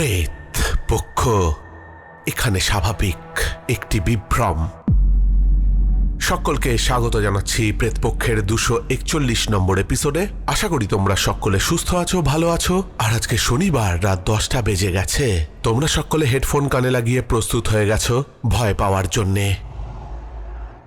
প্রেত পক্ষ, এখানে স্বাভাবিক একটি বিভ্রম। সকলকে স্বাগত জানাচ্ছি প্রেতপক্ষের দুশো একচল্লিশ নম্বর এপিসোডে। আশা করি তোমরা সকলে সুস্থ আছো, ভালো আছো। আর আজকে শনিবার, রাত দশটা বেজে গেছে। তোমরা সকলে হেডফোন কানে লাগিয়ে প্রস্তুত হয়ে গেছো ভয় পাওয়ার জন্যে।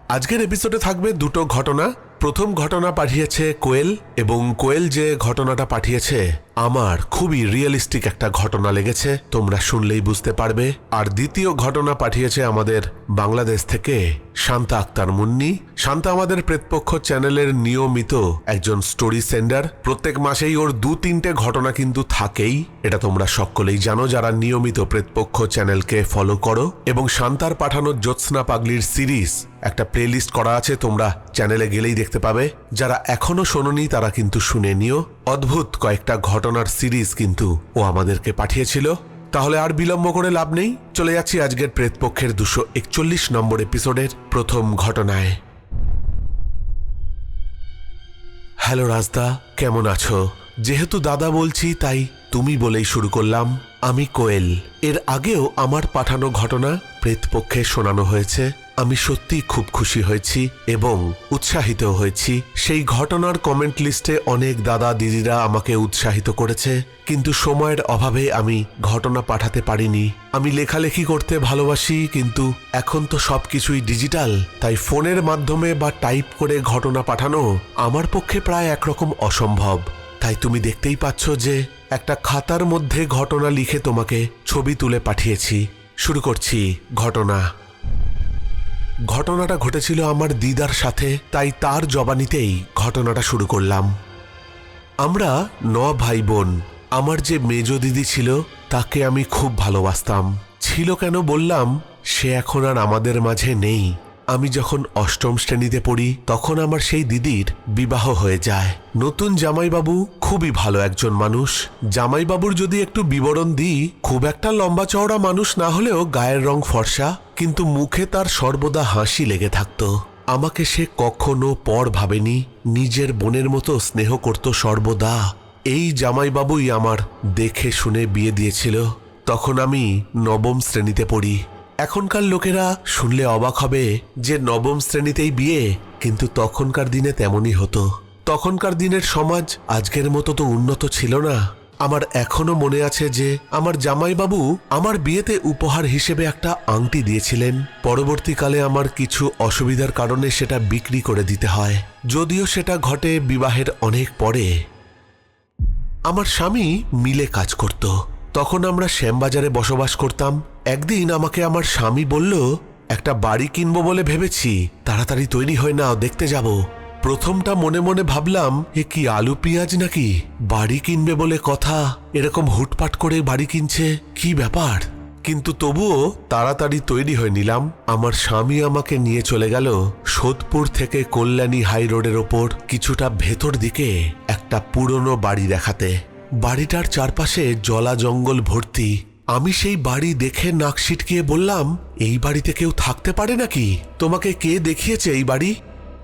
আজকের এপিসোডে থাকবে দুটো ঘটনা। প্রথম ঘটনা পাঠিয়েছে কোয়েল এবং কোয়েল যে ঘটনাটা পাঠিয়েছে আমার খুবই রিয়েলিস্টিক একটা ঘটনা লেগেছে, তোমরা শুনলেই বুঝতে পারবে। আর দ্বিতীয় ঘটনা পাঠিয়েছে আমাদের বাংলাদেশ থেকে শান্তা আক্তার মুন্নি। শান্তা আমাদের প্রেতপক্ষ চ্যানেলের নিয়মিত একজন স্টোরি সেন্ডার প্রত্যেক মাসেই ওর দু তিনটে ঘটনা কিন্তু থাকেই, এটা তোমরা সকলেই জানো। যারা নিয়মিত প্রেতপক্ষ চ্যানেলকে ফলো করো এবং শান্তার পাঠানো জ্যোৎস্না পাগলির সিরিজ একটা প্লেলিস্ট করা আছে, তোমরা চ্যানেলে গেলেই দেখতে পাবে। যারা এখনও শোনোনি, তারা কিন্তু শুনে নিও। অদ্ভুত কয়েকটা ঘটনার সিরিজ কিন্তু ও আমাদেরকে পাঠিয়েছিল। তাহলে আর বিলম্ব করে লাভ নেই। চলে যাচ্ছি আজকের প্রেতপক্ষের দুশো একচল্লিশ নম্বর এপিসোডের প্রথম ঘটনায়। হ্যালো রাজদা, কেমন আছো? যেহেতু দাদা বলছি, তাই তুমি বলেই শুরু করলাম, আমি কোয়েল। এর আগেও আমার পাঠানো ঘটনা প্রেতপক্ষে শোনানো হয়েছে। আমি সত্যি খুব খুশি হয়েছি এবং উৎসাহিত হয়েছি। সেই ঘটনার কমেন্ট লিস্টে অনেক দাদা দিদিরা আমাকে উৎসাহিত করেছে, কিন্তু সময়ের অভাবে আমি ঘটনা পাঠাতে পারিনি। আমি লেখালেখি করতে ভালোবাসি, কিন্তু এখন তো সবকিছুই ডিজিটাল তাই ফোনের মাধ্যমে বা টাইপ করে ঘটনা পাঠানো আমার পক্ষে প্রায় একরকম অসম্ভব। তাই তুমি দেখতেই পাচ্ছ যে একটা খাতার মধ্যে ঘটনা লিখে তোমাকে ছবি তুলে পাঠিয়েছি। শুরু করছি ঘটনা। ঘটনাটা ঘটেছিল আমার দিদার সাথে, তাই তার জবানিতেই ঘটনাটা শুরু করলাম। আমরা ন ভাই বোন আমার যে মেজ দিদি ছিল, তাকে আমি খুব ভালোবাসতাম। ছিল কেন বললাম, সে এখন আর আমাদের মাঝে নেই। আমি যখন অষ্টম শ্রেণীতে পড়ি, তখন আমার সেই দিদির বিবাহ হয়ে যায়। নতুন জামাইবাবু খুবই ভালো একজন মানুষ। জামাইবাবুর যদি একটু বিবরণ দিই, খুব একটা লম্বা চওড়া মানুষ না হলেও গায়ের রং ফর্সা, কিন্তু মুখে তার সর্বদা হাসি লেগে থাকতো। আমাকে সে কখনো পর ভাবেনি, নিজের বোনের মতো স্নেহ করত সর্বদা। এই জামাইবাবুই আমার দেখে শুনে বিয়ে দিয়েছিল। তখন আমি নবম শ্রেণীতে পড়ি। এখনকার লোকেরা শুনলে অবাক হবে যে নবম শ্রেণীতেই বিয়ে, কিন্তু তখনকার দিনে তেমনই হতো। তখনকার দিনের সমাজ আজকের মতো তো উন্নত ছিল না। আমার এখনও মনে আছে যে আমার জামাইবাবু আমার বিয়েতে উপহার হিসেবে একটা আংটি দিয়েছিলেন। পরবর্তীকালে আমার কিছু অসুবিধার কারণে সেটা বিক্রি করে দিতে হয়। যদিও সেটা ঘটে বিবাহের অনেক পরে। আমার স্বামী মিলে কাজ করত। তখন আমরা শ্যামবাজারে বসবাস করতাম। একদিন আমাকে আমার স্বামী বলল, একটা বাড়ি কিনবো বলে ভেবেছি, তাড়াতাড়ি তৈরি হয় না দেখতে যাব। প্রথমটা মনে মনে ভাবলাম, এ কি আলু পেঁয়াজ নাকি? বাড়ি কিনবে বলে কথা, এরকম হুটপাট করে বাড়ি কিনছে, কি ব্যাপার? কিন্তু তবুও তাড়াতাড়ি তৈরি হয়ে নিলাম। আমার স্বামী আমাকে নিয়ে চলে গেল সোদপুর থেকে কল্যাণী হাই রোডের ওপর, কিছুটা ভেতর দিকে, একটা পুরনো বাড়ি দেখাতে। বাড়িটার চারপাশে জলা জঙ্গল ভর্তি আমি সেই বাড়ি দেখে নাক সিটকিয়ে বললাম, এই বাড়িতে কেউ থাকতে পারে নাকি? তোমাকে কে দেখিয়েছে এই বাড়ি?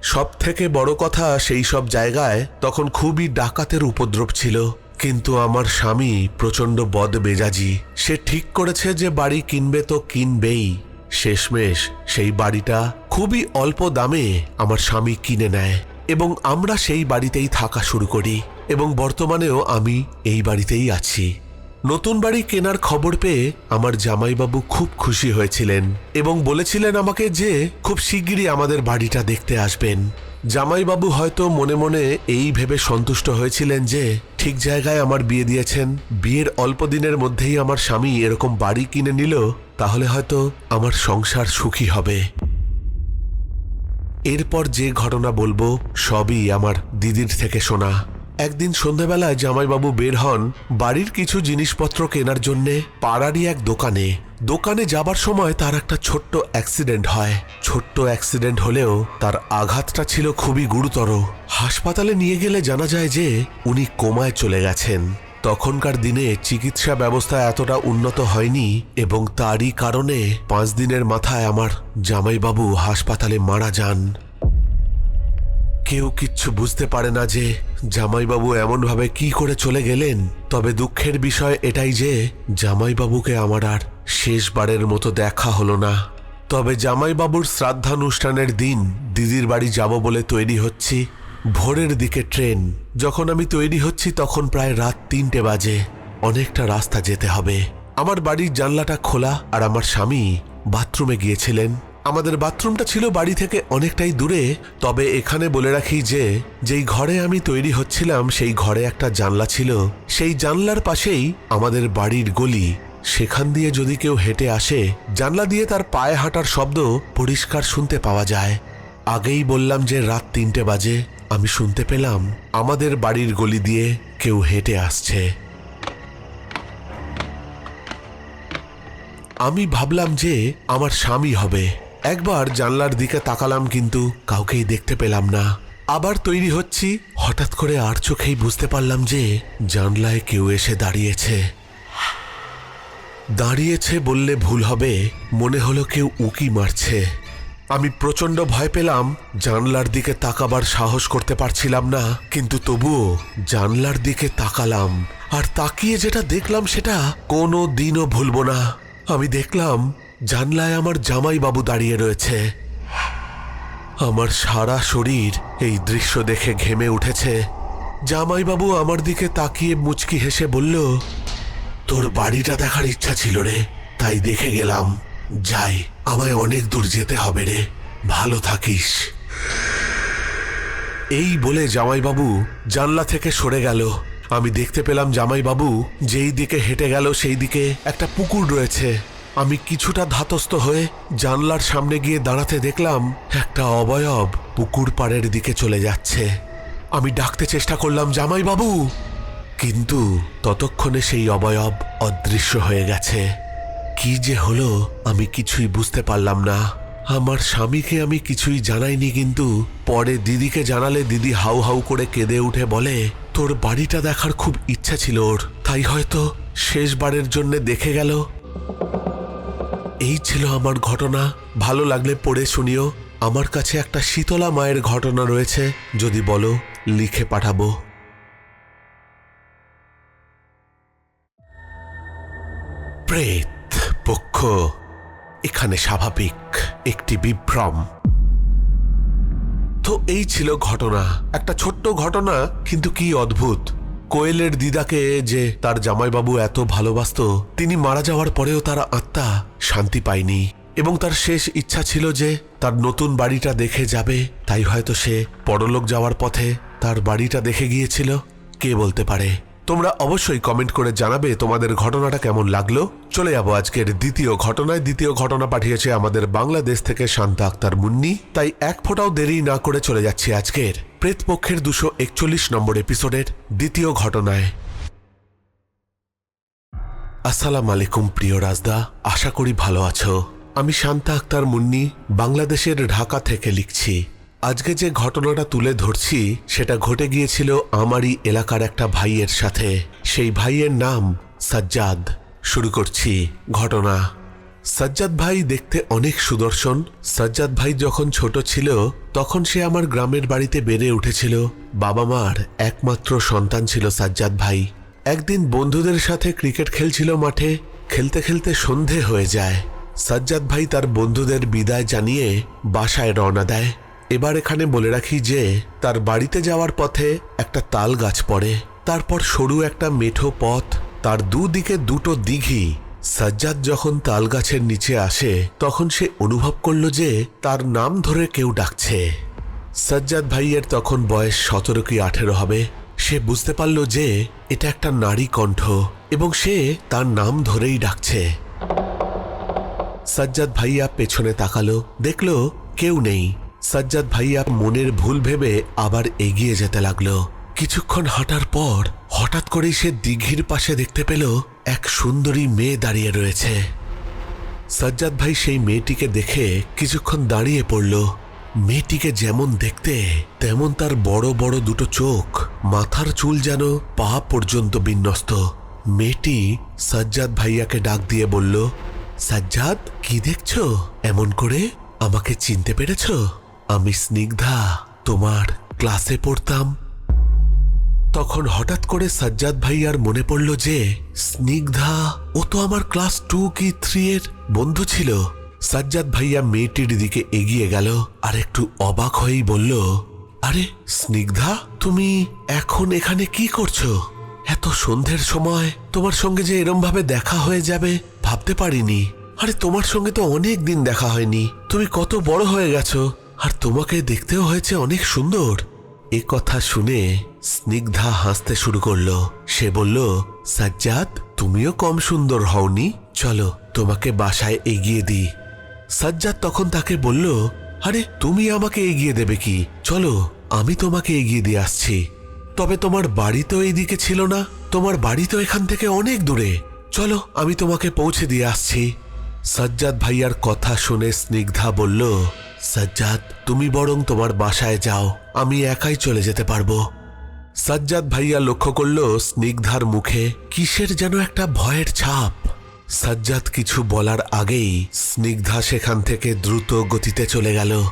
সব থেকে বড় কথা সেই সব জায়গায় তখন খুবই ডাকাতের উপদ্রব ছিল। কিন্তু আমার স্বামী প্রচণ্ড বদ বেজাজি সে ঠিক করেছে যে বাড়ি কিনবে তো কিনবেই। শেষমেশ সেই বাড়িটা খুবই অল্প দামে আমার স্বামী কিনে নেয় এবং আমরা সেই বাড়িতেই থাকা শুরু করি এবং বর্তমানেও আমি এই বাড়িতেই আছি। নতুন বাড়ি কেনার খবর পেয়ে আমার জামাইবাবু খুব খুশি হয়েছিলেন এবং বলেছিলেন আমাকে যে খুব শিগগিরই আমাদের বাড়িটা দেখতে আসবেন। জামাইবাবু হয়তো মনে মনে এই ভেবে সন্তুষ্ট হয়েছিলেন যে ঠিক জায়গায় আমার বিয়ে দিয়েছেন। বিয়ের অল্প দিনের মধ্যেই আমার স্বামী এরকম বাড়ি কিনে নিল, তাহলে হয়তো আমার সংসার সুখী হবে। এরপর যে ঘটনা বলব, সবই আমার দিদির থেকে শোনা। একদিন সন্ধ্যাবেলায় জামাইবাবু বের হন বাড়ির কিছু জিনিসপত্র কেনার জন্যে পাড়ারই এক দোকানে। দোকানে যাবার সময় তার একটা ছোট্ট অ্যাক্সিডেন্ট হয়। ছোট্ট অ্যাক্সিডেন্ট হলেও তার আঘাতটা ছিল খুবই গুরুতর। হাসপাতালে নিয়ে গেলে জানা যায় যে উনি কোমায় চলে গেছেন। তখনকার দিনে চিকিৎসা ব্যবস্থা এতটা উন্নত হয়নি এবং তারই কারণে পাঁচ দিনের মাথায় আমার জামাইবাবু হাসপাতালে মারা যান। কেউ কিচ্ছু বুঝতে পারে না যে জামাইবাবু এমনভাবে কি করে চলে গেলেন। তবে দুঃখের বিষয় এটাই যে জামাইবাবুকে আমার আর শেষবারের মতো দেখা হলো না। তবে জামাইবাবুর শ্রাদ্ধানুষ্ঠানের দিন দিদির বাড়ি যাব বলে তৈরি হচ্ছি। ভোরের দিকে ট্রেন। যখন আমি তৈরি হচ্ছি তখন প্রায় রাত তিনটে বাজে। অনেকটা রাস্তা যেতে হবে। আমার বাড়ির জানলাটা খোলা আর আমার স্বামী বাথরুমে গিয়েছিলেন। আমাদের বাথরুমটা ছিল বাড়ি থেকে অনেকটাই দূরে, তবে এখানে বলে রাখি যে, যেই ঘরে আমি তৈরি হচ্ছিলাম, সেই ঘরে একটা জানলা ছিল। সেই জানলার পাশেই আমাদের বাড়ির গলি। সেখান দিয়ে যদি কেউ হেঁটে আসে, জানলা দিয়ে তার পায়ে হাঁটার শব্দ পরিষ্কার শুনতে পাওয়া যায়। আগেই বললাম যে রাত তিনটে বাজে, আমি শুনতে পেলাম আমাদের বাড়ির গলি দিয়ে কেউ হেঁটে আসছে। আমি ভাবলাম যে, আমার স্বামী হবে। একবার জানলার দিকে তাকালাম কিন্তু কাউকেই দেখতে পেলাম না। আবার তৈরি হচ্ছি, হঠাৎ করে আর চোখেই বুঝতে পারলাম যে জানলায় কেউ এসে দাঁড়িয়েছে। দাঁড়িয়েছে বললে ভুল হবে, মনে হলো কেউ উকি মারছে। আমি প্রচণ্ড ভয় পেলাম, জানলার দিকে তাকাবার সাহস করতে পারছিলাম না, কিন্তু তবুও জানলার দিকে তাকালাম। আর তাকিয়ে যেটা দেখলাম সেটা কোনো দিনও ভুলবো না। আমি দেখলাম জানলায় আমার জামাইবাবু দাঁড়িয়ে রয়েছে। আমার সারা শরীর এই দৃশ্য দেখে ঘেমে উঠেছে। জামাইবাবু আমার দিকে তাকিয়ে মুচকি হেসে বলল, তোর বাড়িটা দেখার ইচ্ছা ছিল রে, তাই দেখে গেলাম। যাই, আমায় অনেক দূর যেতে হবে রে। ভালো থাকিস। এই বলে জামাইবাবু জানলা থেকে সরে গেল। আমি দেখতে পেলাম জামাইবাবু যেই দিকে হেঁটে গেল, সেই দিকে একটা পুকুর রয়েছে। আমি কিছুটা ধাতস্থ হয়ে জানলার সামনে গিয়ে দাঁড়াতে দেখলাম একটা অবয়ব পুকুর পাড়ের দিকে চলে যাচ্ছে। আমি ডাকতে চেষ্টা করলাম, জামাইবাবু! কিন্তু ততক্ষণে সেই অবয়ব অদৃশ্য হয়ে গেছে। কি যে হলো, আমি কিছুই বুঝতে পারলাম না। আমার স্বামীকে আমি কিছুই জানাইনি, কিন্তু পরে দিদিকে জানালে দিদি হাউ হাউ করে কেঁদে উঠে বলে, তোর বাড়িটা দেখার খুব ইচ্ছা ছিল ওর। তাই হয়তো শেষবারের জন্য দেখে গেল এই ছিল আমার ঘটনা। ভালো লাগলে পড়ে শুনিও। আমার কাছে একটা শীতলা মায়ের ঘটনা রয়েছে, যদি বলো, লিখে পাঠাবো। প্রেত, পক্ষ, এখানে স্বাভাবিক, একটি বিভ্রম। তো এই ছিল ঘটনা। একটা ছোট্ট ঘটনা, কিন্তু কি অদ্ভুত। কোয়েলের দিদাকে যে তার জামাইবাবু এত ভালোবাসতো, তিনি মারা যাওয়ার পরেও তার আত্মা শান্তি পায়নি এবং তার শেষ ইচ্ছা ছিল যে তার নতুন বাড়িটা দেখে যাবে। তাই হয়তো সে পরলোক যাওয়ার পথে তার বাড়িটা দেখে গিয়েছিল। কে বলতে পারে? তোমরা অবশ্যই কমেন্ট করে জানাবে তোমাদের ঘটনাটা কেমন লাগল। চলে যাব আজকের দ্বিতীয় ঘটনায়। দ্বিতীয় ঘটনা পাঠিয়েছে আমাদের বাংলাদেশ থেকে শান্তা আক্তার মুন্নি। তাই এক ফোঁটাও দেরি না করে চলে যাচ্ছি আজকের প্রেতপক্ষের দুশো একচল্লিশ নম্বর এপিসোডের দ্বিতীয় ঘটনায়। আসসালাম আলাইকুম প্রিয় রাজদা, আশা করি ভালো আছো। আমি শান্তা আক্তার মুন্নি, বাংলাদেশের ঢাকা থেকে লিখছি। আজকে যে ঘটনাটা তুলে ধরছি, সেটা ঘটে গিয়েছিল আমারই এলাকার একটা ভাইয়ের সাথে। সেই ভাইয়ের নাম সাজ্জাদ। শুরু করছি ঘটনা। সাজ্জাদ ভাই দেখতে অনেক সুদর্শন। সাজ্জাদ ভাই যখন ছোট ছিল, তখন সে আমার গ্রামের বাড়িতে বেড়ে উঠেছিল। বাবা মার একমাত্র সন্তান ছিল সাজ্জাদ ভাই। একদিন বন্ধুদের সাথে ক্রিকেট খেলছিল মাঠে, খেলতে খেলতে সন্ধে হয়ে যায়। সাজ্জাদ ভাই তার বন্ধুদের বিদায় জানিয়ে বাসায় রওনা দেয়। এবার এখানে বলে রাখি যে, তার বাড়িতে যাওয়ার পথে একটা তাল গাছ পড়ে। তারপর সরু একটা মেঠো পথ, তার দুদিকে দুটো দিঘি সাজ্জাদ যখন তাল গাছের নিচে আসে, তখন সে অনুভব করল যে তার নাম ধরে কেউ ডাকছে। সাজ্জাদ ভাইয়ের তখন বয়স সতেরো কি আঠেরো হবে। সে বুঝতে পারল যে এটা একটা নারী কণ্ঠ এবং সে তার নাম ধরেই ডাকছে। সাজ্জাদ ভাইয়া পেছনে তাকালো, দেখল কেউ নেই। সাজ্জাদ ভাইয়া মনের ভুল ভেবে আবার এগিয়ে যেতে লাগল। কিছুক্ষণ হাঁটার পর হঠাৎ করেই সে দিঘির পাশে দেখতে পেল এক সুন্দরী মেয়ে দাঁড়িয়ে রয়েছে। সাজ্জাদ ভাই সেই মেয়েটিকে দেখে কিছুক্ষণ দাঁড়িয়ে পড়ল। মেয়েটিকে যেমন দেখতে, তেমন তার বড় বড় দুটো চোখ, মাথার চুল যেন পা পর্যন্ত বিন্যস্ত। মেয়েটি সাজ্জাদ ভাইয়াকে ডাক দিয়ে বলল, সাজ্জাদ, কি দেখছ? এমন করে আমাকে চিনতে পেরেছ? আমি স্নিগ্ধা, তোমার ক্লাসে পড়তাম তখন হঠাৎ করে সাজ্জাদ ভাইয়ার মনে পড়ল যে, স্নিগ্ধা, ও তো আমার ক্লাস টু কি থ্রি এর বন্ধু ছিল। সাজ্জাদ ভাইয়া মেয়েটির দিকে এগিয়ে গেল আর একটু অবাক হয়েই বলল, আরে, স্নিগ্ধা, তুমি এখন এখানে কি করছ? এত সন্ধ্যের সময় তোমার সঙ্গে যে এরম ভাবে দেখা হয়ে যাবে ভাবতে পারিনি। আরে, তোমার সঙ্গে তো অনেক দিন দেখা হয়নি। তুমি কত বড় হয়ে গেছো। আর তোমাকে দেখতেও হয়েছে অনেক সুন্দর। এ কথা শুনে স্নিগ্ধা হাসতে শুরু করল। সে বলল, সাজ্জাদ, তুমিও কম সুন্দর হওনি? চলো, তোমাকে বাসায় এগিয়ে দিই। সাজ্জাদ তখন তাকে বলল, আরে, তুমি আমাকে এগিয়ে দেবে কি? চলো, আমি তোমাকে এগিয়ে দিয়ে আসছি। তবে তোমার বাড়ি তো এইদিকে ছিল না। তোমার বাড়ি তো এখান থেকে অনেক দূরে। চলো, আমি তোমাকে পৌঁছে দিয়ে আসছি। সাজ্জাদ ভাইয়ার কথা শুনে স্নিগ্ধা বলল, সাজ্জাদ, তুমি বরং তোমার বাসায় যাও। আমি একাই চলে যেতে পারব। সাজ্জাদ ভাইয়া লক্ষ্য করল স্নিগ্ধার মুখে কিসের যেন একটা ভয়ের ছাপ। সাজ্জাদ কিছু বলার আগেই স্নিগ্ধা সেখান থেকে দ্রুত গতিতে চলে গেল।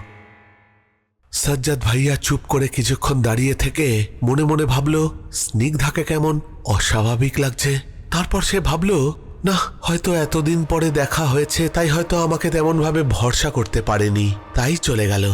সাজ্জাদ ভাইয়া চুপ করে কিছুক্ষণ দাঁড়িয়ে থেকে মনে মনে ভাবল, স্নিগ্ধাকে কেমন অস্বাভাবিক লাগছে। তারপর সে ভাবল, না, হয়তো এতদিন পরে দেখা হয়েছে, তাই হয়তো আমাকে তেমনভাবে ভরসা করতে পারেনি। তাই চলে গেল।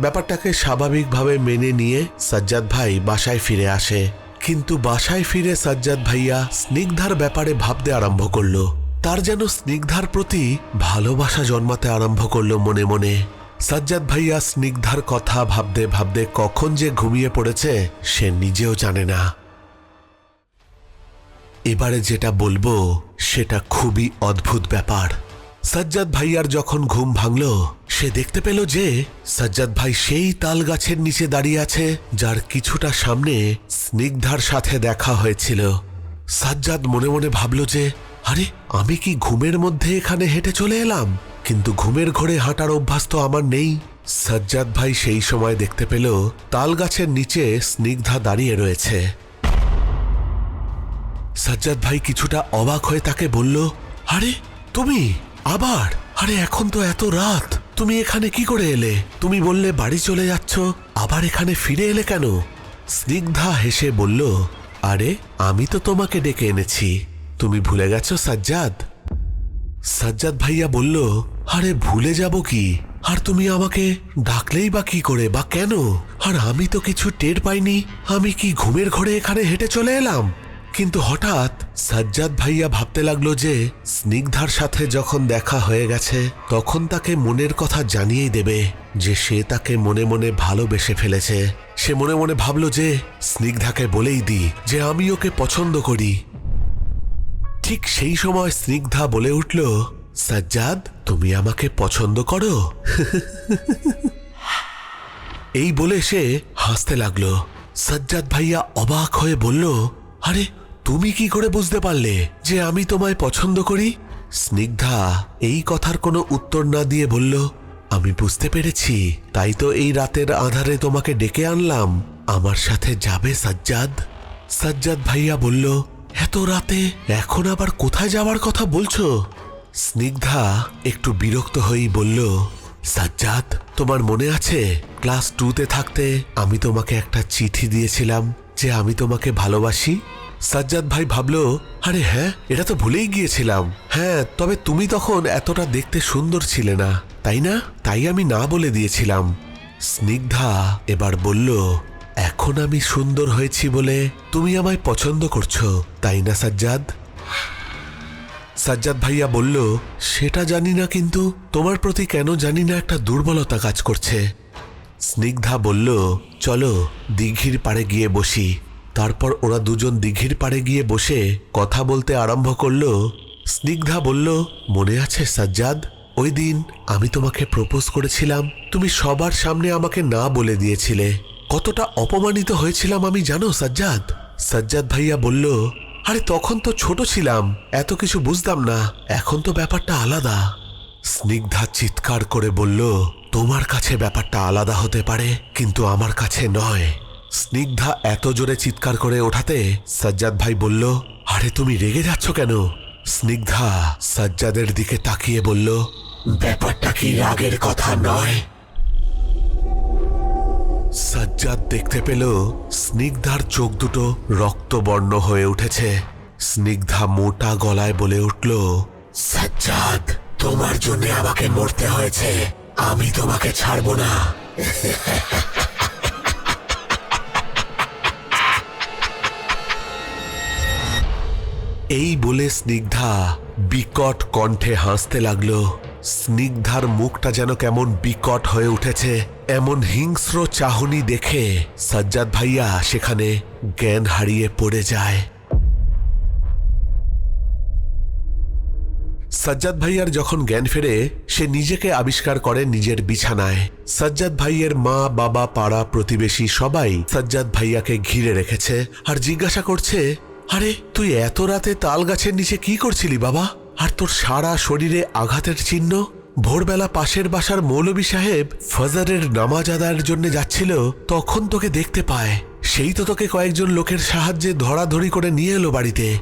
ব্যাপারটাকে স্বাভাবিকভাবে মেনে নিয়ে সাজ্জাদ ভাই বাসায় ফিরে আসে। কিন্তু বাসায় ফিরে সাজ্জাদ ভাইয়া স্নিগ্ধার ব্যাপারে ভাবতে আরম্ভ করল। তার যেন স্নিগ্ধার প্রতি ভালোবাসা জন্মাতে আরম্ভ করল মনে মনে। সাজ্জাদ ভাইয়া স্নিগ্ধার কথা ভাবতে ভাবতে কখন যে ঘুমিয়ে পড়েছে সে নিজেও জানে না। এবারে যেটা বলব, সেটা খুবই অদ্ভুত ব্যাপার। সাজ্জাদ ভাইয়ার যখন ঘুম ভাঙল, সে দেখতে পেল যে সাজ্জাদ ভাই সেই তাল গাছের নিচে দাঁড়িয়ে আছে, যার কিছুটা সামনে স্নিগ্ধার সাথে দেখা হয়েছিল। সাজ্জাদ মনে মনে ভাবল যে, আরে, আমি কি ঘুমের মধ্যে এখানে হেঁটে চলে এলাম? কিন্তু ঘুমের ঘোরে হাঁটার অভ্যাস তো আমার নেই। সাজ্জাদ ভাই সেই সময় দেখতে পেল তাল গাছের নিচে স্নিগ্ধা দাঁড়িয়ে রয়েছে। সাজ্জাদ ভাই কিছুটা অবাক হয়ে তাকে বলল, আরে, তুমি আবার? আরে, এখন তো এত রাত। তুমি এখানে কি করে এলে? তুমি বললে বাড়ি চলে যাচ্ছ, আবার এখানে ফিরে এলে কেন? স্নিগ্ধা হেসে বলল, আরে, আমি তো তোমাকে ডেকে এনেছি। তুমি ভুলে গেছো, সাজ্জাদ? সাজ্জাদ ভাইয়া বলল, আরে, ভুলে যাব কি? আর তুমি আমাকে ডাকলেই বা কি করে, বা কেন? আর আমি তো কিছু টের পাইনি। আমি কি ঘুমের ঘরে এখানে হেঁটে চলে এলাম? কিন্তু হঠাৎ সাজ্জাদ ভাইয়া ভাবতে লাগল যে স্নিগ্ধার সাথে যখন দেখা হয়ে গেছে, তখন তাকে মনের কথা জানিয়েই দেবে যে সে তাকে মনে মনে ভালোবেসে ফেলেছে। সে মনে মনে ভাবলো যে স্নিগ্ধাকে বলেই দিই যে আমি ওকে পছন্দ করি। ঠিক সেই সময় স্নিগ্ধা বলে উঠল, সাজ্জাদ, তুমি আমাকে পছন্দ করো? এই বলে সে হাসতে লাগল। সাজ্জাদ ভাইয়া অবাক হয়ে বলল, আরে তুমি কি করে বুঝতে পারলে যে আমি তোমায় পছন্দ করি? স্নিগ্ধা, এই কথার কোনো উত্তর না দিয়ে বলল, আমি বুঝতে পেরেছি, তাই তো এই রাতের আধারে তোমাকে ডেকে আনলাম। আমার সাথে যাবে সাজ্জাদ? সাজ্জাদ ভাইয়া বলল, এত রাতে এখন আবার কোথায় যাওয়ার কথা বলছো? স্নিগ্ধা একটু বিরক্ত হয়েই বলল, সাজ্জাদ, তোমার মনে আছে? ক্লাস টুতে থাকতে আমি তোমাকে একটা চিঠি দিয়েছিলাম যে আমি তোমাকে ভালোবাসি? সাজ্জাদ ভাই ভাবলো, আরে হ্যাঁ এটা তো ভুলেই গিয়েছিলাম। হ্যাঁ তবে তুমি তখন এতটা দেখতে সুন্দর ছিলে না, তাই না? তাই আমি না বলে দিয়েছিলাম। স্নিগ্ধা এবার বলল, এখন আমি সুন্দর হয়েছি বলে তুমি আমায় পছন্দ করছ, তাই না সাজ্জাদ? সাজ্জাদ ভাইয়া বলল, সেটা জানি না কিন্তু তোমার প্রতি কেন জানি না একটা দুর্বলতা কাজ করছে। স্নিগ্ধা বলল, চলো দিঘির পাড়ে গিয়ে বসি। তারপর ওরা দুজন দিঘির পাড়ে গিয়ে বসে কথা বলতে আরম্ভ করল। স্নিগ্ধা বলল, মনে আছে সাজ্জাদ? ওই দিন আমি তোমাকে প্রপোজ করেছিলাম। তুমি সবার সামনে আমাকে না বলে দিয়েছিলে। কতটা অপমানিত হয়েছিলাম আমি জানো সাজ্জাদ? সাজ্জাদ ভাইয়া বলল, আরে তখন তো ছোট ছিলাম, এত কিছু বুঝতাম না। এখন তো ব্যাপারটা আলাদা। স্নিগ্ধা চিৎকার করে বলল, তোমার কাছে ব্যাপারটা আলাদা হতে পারে, কিন্তু আমার কাছে নয়। স্নিগ্ধা এত জোরে চিৎকার করে ওঠাতে সাজ্জাদ ভাই বলল, আরে তুমি রেগে যাচ্ছ কেন? স্নিগ্ধা সাজ্জাদের দিকে তাকিয়ে বলল, ব্যাপারটা কি রাগের কথা নয়? সাজ্জাদ দেখতে পেল স্নিগ্ধার চোখ দুটো রক্তবর্ণ হয়ে উঠেছে। স্নিগ্ধা মোটা গলায় বলে উঠল, সাজ্জাদ, তোমার জন্য আমাকে মরতে হয়েছে। আমি তোমাকে ছাড়বো না। এই বলে স্নিগ্ধা বিকট কণ্ঠে হাসতে লাগল। স্নিগ্ধার মুখটা যেন কেমন বিকট হয়ে উঠেছে। এমন হিংস্র চাহনি দেখে সাজ্জাদ ভাইয়া সেখানে জ্ঞান হারিয়ে পড়ে যায়। সাজ্জাদ ভাইয়ার যখন জ্ঞান ফেরে, সে নিজেকে আবিষ্কার করে নিজের বিছানায়। সাজ্জাদ ভাইয়ের মা, বাবা, পাড়া, প্রতিবেশী সবাই সাজ্জাদ ভাইয়াকে ঘিরে রেখেছে আর জিজ্ঞাসা করছে আরে, তুই এত রাতে তাল গাছের নিচে কি করছিলি বাবা? আর তোর সারা শরীরে আঘাতের চিহ্ন? ভোরবেলা পাশের বাসার মৌলবী সাহেব ফজরের নামাজ আদায়ের জন্য যাচ্ছিল, তখন তোকে দেখতে পায়। সেই তো তোকে কয়েকজন লোকের সাহায্যে ধরাধরি করে নিয়ে এলো বাড়িতে।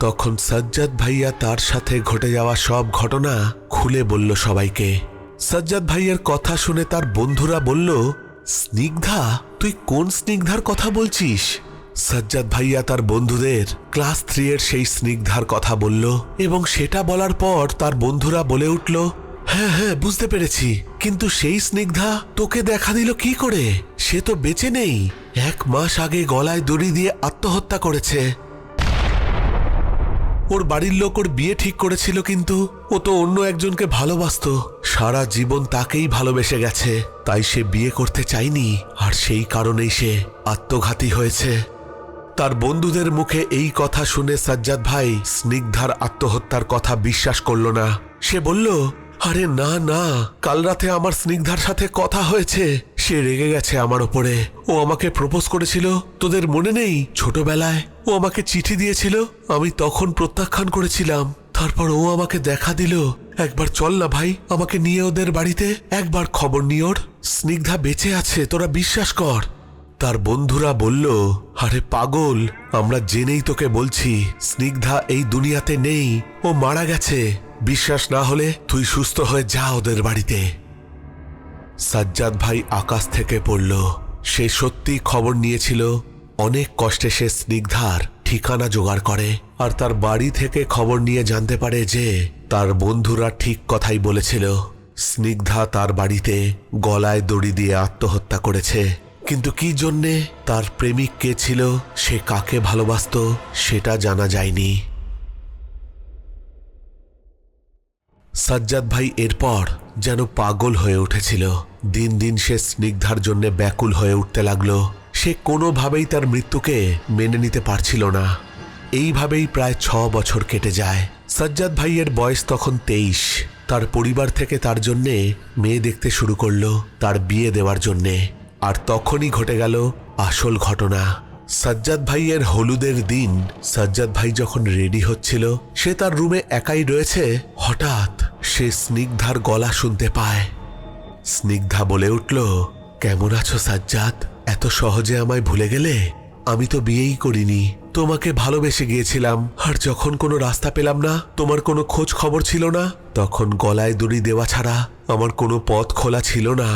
তখন সাজ্জাদ ভাইয়া তার সাথে ঘটে যাওয়া সব ঘটনা খুলে বলল সবাইকে। সাজ্জাদ ভাইয়ের কথা শুনে তার বন্ধুরা বলল, স্নিগ্ধা, তুই কোন স্নিগ্ধার কথা বলছিস? সাজ্জাদ ভাইয়া তার বন্ধুদের ক্লাস থ্রি এর সেই স্নিগ্ধার কথা বলল এবং সেটা বলার পর তার বন্ধুরা বলে উঠল হ্যাঁ হ্যাঁ বুঝতে পেরেছি। কিন্তু সেই স্নিগ্ধা তোকে দেখা দিল কি করে? সে তো বেঁচে নেই। এক মাস আগে গলায় দড়ি দিয়ে আত্মহত্যা করেছে। ওর বাড়ির লোক ওর বিয়ে ঠিক করেছিল কিন্তু ও তো অন্য একজনকে ভালোবাসত। সারা জীবন তাকেই ভালোবেসে গেছে। তাই সে বিয়ে করতে চায়নি। আর সেই কারণেই সে আত্মঘাতী হয়েছে। তার বন্ধুদের মুখে এই কথা শুনে সাজ্জাদ ভাই স্নিগ্ধার আত্মহত্যার কথা বিশ্বাস করল না। সে বলল, আরে না না, কাল রাতে আমার স্নিগ্ধার সাথে কথা হয়েছে। সে রেগে গেছে আমার ওপরে। ও আমাকে প্রপোজ করেছিল। তোদের মনে নেই? ছোটবেলায় ও আমাকে চিঠি দিয়েছিল। আমি তখন প্রত্যাখ্যান করেছিলাম। তারপর ও আমাকে দেখা দিল। একবার চল না ভাই, আমাকে নিয়ে ওদের বাড়িতে। একবার খবর নিয়ে ওর। স্নিগ্ধা বেঁচে আছে, তোরা বিশ্বাস কর। তার বন্ধুরা বলল আরে পাগল, আমরা জেনেই তোকে বলছি, স্নিগ্ধা এই দুনিয়াতে নেই, ও মারা গেছে। বিশ্বাস না হলে তুই সুস্থ হয়ে যা ওদের বাড়িতে। সাজ্জাদ ভাই আকাশ থেকে পড়ল। সে সত্যি খবর নিয়েছিল, অনেক কষ্টে সে স্নিগ্ধার ঠিকানা জোগাড় করে, আর তার বাড়ি থেকে খবর নিয়ে জানতে পারে যে, তার বন্ধুরা ঠিক কথাই বলেছিল। স্নিগ্ধা তার বাড়িতে গলায় দড়ি দিয়ে আত্মহত্যা করেছে। কিন্তু কি জন্যে তার প্রেমিক কে ছিল, সে কাকে ভালোবাসতো, সেটা জানা যায়নি। সাজ্জাদ ভাই এরপর যেন পাগল হয়ে উঠেছিল। দিন দিন সে স্নিগ্ধার জন্য ব্যাকুল হয়ে উঠতে লাগল। সে কোনোভাবেই তার মৃত্যুকে মেনে নিতে পারছিল না। এইভাবেই প্রায় ছ বছর কেটে যায়। সাজ্জাদ ভাইয়ের বয়স তখন তেইশ। তার পরিবার থেকে তার জন্যে মেয়ে দেখতে শুরু করল, তার বিয়ে দেওয়ার জন্যে। আর তখনই ঘটে গেল আসল ঘটনা। সাজ্জাদ ভাইয়ের হলুদের দিন, সাজ্জাদ ভাই যখন রেডি হচ্ছিল, সে তার রুমে একাই রয়েছে। হঠাৎ সে স্নিগ্ধার গলা শুনতে পায়। স্নিগ্ধা বলে উঠল, কেমন আছো সাজ্জাদ? এত সহজে আমায় ভুলে গেলে? আমি তো বিয়েই করিনি। তোমাকে ভালোবেসে গিয়েছিলাম। আর যখন কোনো রাস্তা পেলাম না, তোমার কোনো খোঁজ খবর ছিল না? তখন গলায় দড়ি দেওয়া ছাড়া আমার কোনো পথ খোলা ছিল না।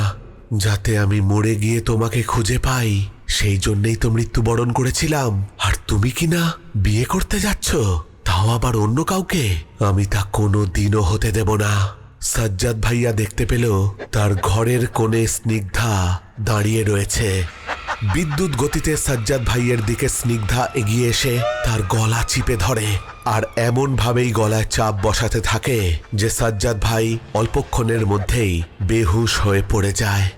যাতে আমি মরে গিয়ে তোমাকে খুঁজে পাই, সেই জন্যই তো মৃত্যুবরণ করেছিলাম। আর তুমি কি না বিয়ে করতে যাচ্ছ? তাও আবার অন্য কাউকে? আমি তা কোনো দিনও হতে দেব না। সাজ্জাদ ভাইয়া দেখতে পেল, তার ঘরের কোণে স্নিগ্ধা দাঁড়িয়ে রয়েছে। বিদ্যুৎ গতিতে সাজ্জাদ ভাইয়ের দিকে স্নিগ্ধা এগিয়ে এসে তার গলা চিপে ধরে। আর এমন ভাবেই গলায় চাপ বসাতে থাকে যে সাজ্জাদ ভাই অল্পক্ষণের মধ্যেই বেহুশ হয়ে পড়ে যায়।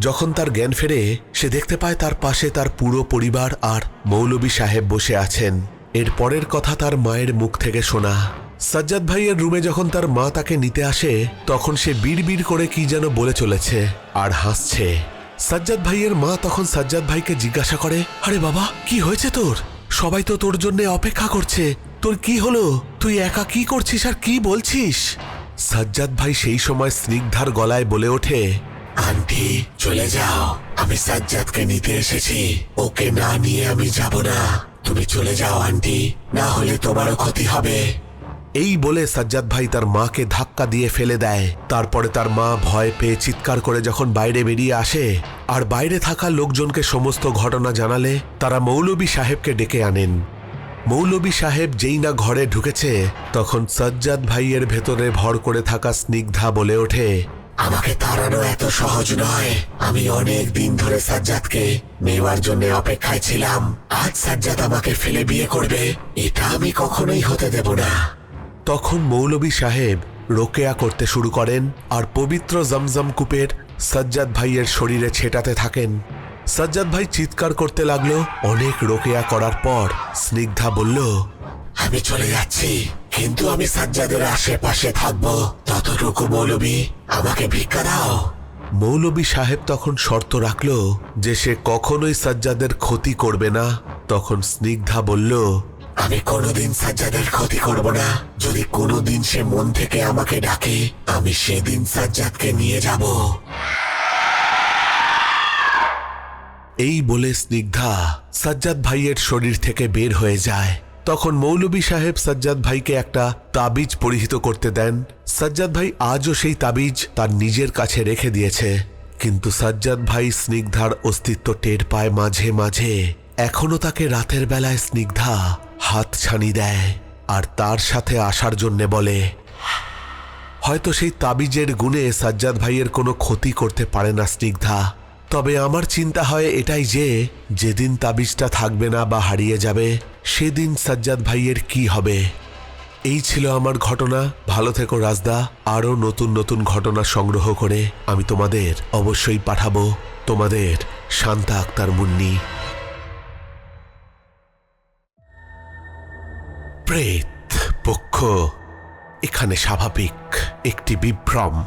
যখন তার জ্ঞান ফেরে, সে দেখতে পায় তার পাশে তার পুরো পরিবার আর মৌলবী সাহেব বসে আছেন। এর পরের কথা তার মায়ের মুখ থেকে শোনা। সাজ্জাদ ভাইয়ের রুমে যখন তার মা তাকে নিতে আসে, তখন সে বিড় করে কি যেন বলে চলেছে আর হাসছে। সাজ্জাদ ভাইয়ের মা তখন সাজ্জাদ ভাইকে জিজ্ঞাসা করে, আরে বাবা, কি হয়েছে তোর? সবাই তো তোর জন্য অপেক্ষা করছে। তোর কি হলো? তুই একা কি করছিস আর কি বলছিস? সাজ্জাদ ভাই সেই সময় স্নিগ্ধার গলায় বলে ওঠে আন্টি, চলে যাও। আমি সাজ্জাদকে নিতে এসেছি। ওকে না নিয়ে আমি যাব না। তুমি চলে যাও, আন্টি। না হলে তোমারও ক্ষতি হবে। এই বলে সাজ্জাদ ভাই তার মাকে ধাক্কা দিয়ে ফেলে দেয়। তারপরে তার মা ভয় পেয়ে চিৎকার করে যখন বাইরে বেরিয়ে আসে, আর বাইরে থাকা লোকজনকে সমস্ত ঘটনা জানালে তারা মৌলবী সাহেবকে ডেকে আনেন। মৌলবী সাহেব যেই না ঘরে ঢুকেছে, তখন সাজ্জাদ ভাইয়ের ভেতরে ভর করে থাকা স্নিগ্ধা বলে ওঠে আমাকে তাড়ানো এত সহজ নয়। আমি অনেক দিন ধরে সাজ্জাদকে নেওয়ার জন্য অপেক্ষায় ছিলাম। আজ সাজ্জাদ আমাকে ফেলে বিয়ে করবে। এটা আমি কখনোই হতে দেব না। তখন মৌলবী সাহেব রোকেয়া করতে শুরু করেন আর পবিত্র জমজম কূপের সাজ্জাদ ভাইয়ের শরীরে ছেটাতে থাকেন। সাজ্জাদ ভাই চিৎকার করতে লাগল। অনেক রোকেয়া করার পর স্নিগ্ধা বলল আমি চলে যাচ্ছি। কিন্তু আমি সাজ্জাদের আশেপাশে থাকব। ততটুকু মৌলবি আমাকে ভিক্ষা দাও। মৌলবী সাহেব তখন শর্ত রাখল যে সে কখনোই সাজ্জাদের ক্ষতি করবে না। তখন স্নিগ্ধা বলল আমি কোনোদিন সাজ্জাদের ক্ষতি করব না। যদি কোনোদিন সে মন থেকে আমাকে ডাকে আমি সেদিন সাজ্জাদকে নিয়ে যাব। এই বলে স্নিগ্ধা সাজ্জাদ ভাইয়ের শরীর থেকে বের হয়ে যায়। তখন মৌলবী সাহেব সাজ্জাদ ভাইকে একটা তাবিজ পরিহিত করতে দেন। সাজ্জাদ ভাই আজও সেই তাবিজ তার নিজের কাছে রেখে দিয়েছে। কিন্তু সাজ্জাদ ভাই স্নিগ্ধার অস্তিত্ব টের পায় মাঝে মাঝে। এখনও তাকে রাতের বেলায় স্নিগ্ধা হাত ছানি দেয় আর তার সাথে আসার জন্যে বলে, হয়তো সেই তাবিজের গুণে সাজ্জাদ ভাইয়ের কোনো ক্ষতি করতে পারে না স্নিগ্ধা। তবে আমার চিন্তা হয় এটাই যে, যেদিন তাবিজটা থাকবে না বা হারিয়ে যাবে, সেদিন সাজ্জাদ ভাইয়ের কি হবে। এই ছিল আমার ঘটনা। ভালো থেকো রাজদা। আরও নতুন নতুন ঘটনা সংগ্রহ করে আমি তোমাদের অবশ্যই পাঠাবো। তোমাদের শান্তা আক্তার মুন্নি। প্রেত পক্ষ। এখানে স্বাভাবিক একটি বিভ্রম।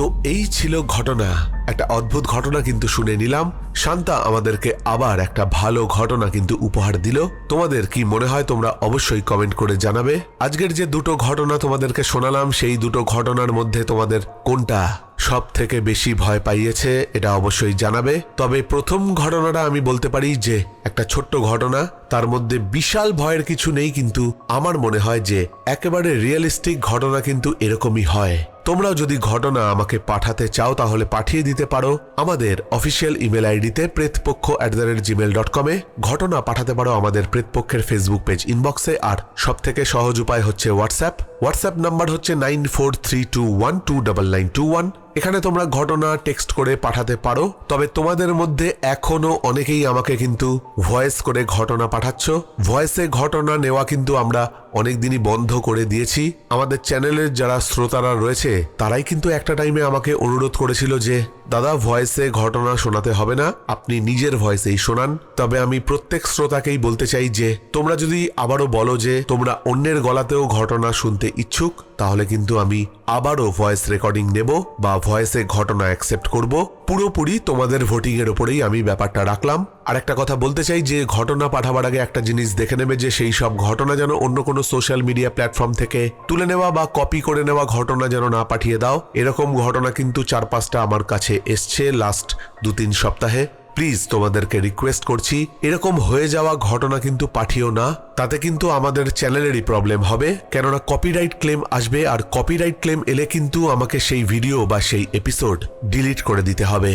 তো এই ছিল ঘটনা। একটা অদ্ভুত ঘটনা কিন্তু শুনে নিলাম। শান্তা আমাদেরকে আবার একটা ভালো ঘটনা কিন্তু উপহার দিল। তোমাদের কি মনে হয় তোমরা অবশ্যই কমেন্ট করে জানাবে। আজকের যে দুটো ঘটনা তোমাদেরকে শোনালাম, সেই দুটো ঘটনার মধ্যে তোমাদের কোনটা সব থেকে বেশি ভয় পাইয়েছে, এটা অবশ্যই জানাবে। তবে প্রথম ঘটনাটা আমি বলতে পারি যে, একটা ছোট্ট ঘটনা। তার মধ্যে বিশাল ভয়ের কিছু নেই, কিন্তু আমার মনে হয় যে, একেবারে রিয়েলিস্টিক ঘটনা কিন্তু এরকমই হয়। তোমরাও যদি ঘটনা আমাকে পাঠাতে চাও, তাহলে পাঠিয়ে দিতে পারো। আমাদের অফিসিয়াল ইমেল আইডিতে Pretpaksha at the rate Gmail dot কমে ঘটনা পাঠাতে পারো আমাদের প্রেতপক্ষের ফেসবুক পেজ ইনবক্সে আর সব থেকে সহজ উপায় হচ্ছে হোয়াটসঅ্যাপ হোয়াটসঅ্যাপ নাম্বার হচ্ছে nine four three two one two double nine two one এখানে তোমরা ঘটনা টেক্সট করে পাঠাতে পারো, তবে তোমাদের মধ্যে এখনও অনেকেই আমাকে কিন্তু ভয়েস করে ঘটনা পাঠাচ্ছ। ভয়েসে ঘটনা নেওয়া কিন্তু আমরা অনেকদিনই বন্ধ করে দিয়েছি। আমাদের চ্যানেলের যারা শ্রোতারা রয়েছে, তারাই কিন্তু একটা টাইমে আমাকে অনুরোধ করেছিল যে দাদা, ভয়েসে ঘটনা শোনাতে হবে না। আপনি নিজের ভয়েসেই শোনান। তবে আমি প্রত্যেক শ্রোতাকেই বলতে চাই যে, তোমরা যদি আবারও বলো যে, তোমরা অন্যের গলাতেও ঘটনা শুনতে ইচ্ছুক, তাহলে কিন্তু আমি আবারও ভয়েস রেকর্ডিং নেব বা ভয়েসে ঘটনা অ্যাকসেপ্ট করব। পুরোপুরি তোমাদের ভোটিংয়ের ওপরেই আমি ব্যাপারটা রাখলাম। আর একটা কথা বলতে চাই যে, ঘটনা পাঠাবার আগে একটা জিনিস দেখে নেবে যে, সেই সব ঘটনা যেন অন্য কোনো সোশ্যাল মিডিয়া প্ল্যাটফর্ম থেকে তুলে নেওয়া বা কপি করে নেওয়া ঘটনা যেন না পাঠিয়ে দাও। এরকম ঘটনা কিন্তু চার পাঁচটা আমার কাছে এসছে লাস্ট দু তিন সপ্তাহে। প্লিজ তোমাদেরকে রিকোয়েস্ট করছি, এরকম হয়ে যাওয়া ঘটনা কিন্তু পাঠিও না, তাতে কিন্তু আমাদের চ্যানেলেরই প্রবলেম হবে, কেননা কপিরাইট ক্লেম আসবে আর কপিরাইট ক্লেম এলে কিন্তু আমাকে সেই ভিডিও বা সেই এপিসোড ডিলিট করে দিতে হবে।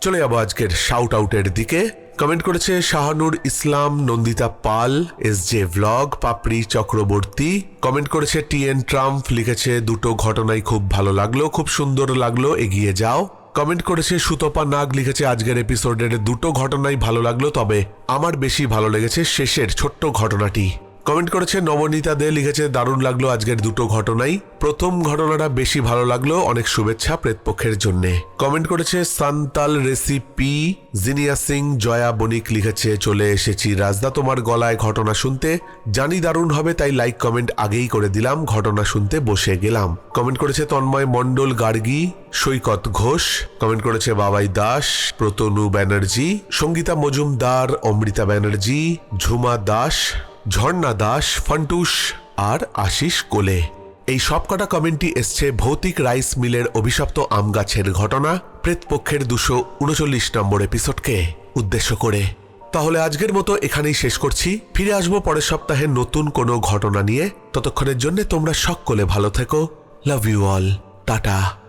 চলে যাব আজকের শাউট আউটের দিকে। কমেন্ট করেছে Shahanur Islam, Nandita Pal S J vlog Papri Chakraborty. Comment করেছে টি এন ট্রাম্প লিখেছে, দুটো ঘটনাই খুব ভালো লাগল, খুব সুন্দর লাগল, এগিয়ে যাও। কমেন্ট করেছে সুতপা নাগ, লিখেছে, আজকের এপিসোডের দুটো ঘটনাই ভালো লাগল, তবে আমার বেশি ভালো লেগেছে শেষের ছোট্ট ঘটনাটি। কমেন্ট করেছে, নবনীতা দে লিখেছে, দারুণ লাগল আজকের দুটো ঘটনাই। প্রথম ঘটনাটা বেশি ভালো লাগল, অনেক শুভেচ্ছা প্রেতপক্ষের জন্য। কমেন্ট করেছে, সান্তাল রেসিপি, জিনিয়া সিং, জয়া বণিক লিখেছে, চলে এসেছি রাজদা, তোমার গলায় ঘটনা শুনতে। জানি দারুণ হবে, তাই লাইক কমেন্ট আগেই করে দিলাম, ঘটনা শুনতে বসে গেলাম। কমেন্ট করেছে, তন্ময় মণ্ডল গার্গী, সৈকত ঘোষ। কমেন্ট করেছে, বাবাই দাস, প্রতনু ব্যানার্জি, সঙ্গীতা মজুমদার, অমৃতা ব্যানার্জি, ঝুমা দাস। ঝর্ণা দাস, ফান্টুস আর আশিস কোলে। এই সবকটা কমেন্টই এসছে ভৌতিক রাইস মিলের অভিশপ্ত আম গাছের ঘটনা প্রেতপক্ষের দুশো উনচল্লিশ নম্বর এপিসোডকে উদ্দেশ্য করে। তাহলে আজকের মতো এখানেই শেষ করছি। ফিরে আসব পরের সপ্তাহে নতুন কোনো ঘটনা নিয়ে। ততক্ষণের জন্য তোমরা সকলে ভালো থেকো। Love you all tata.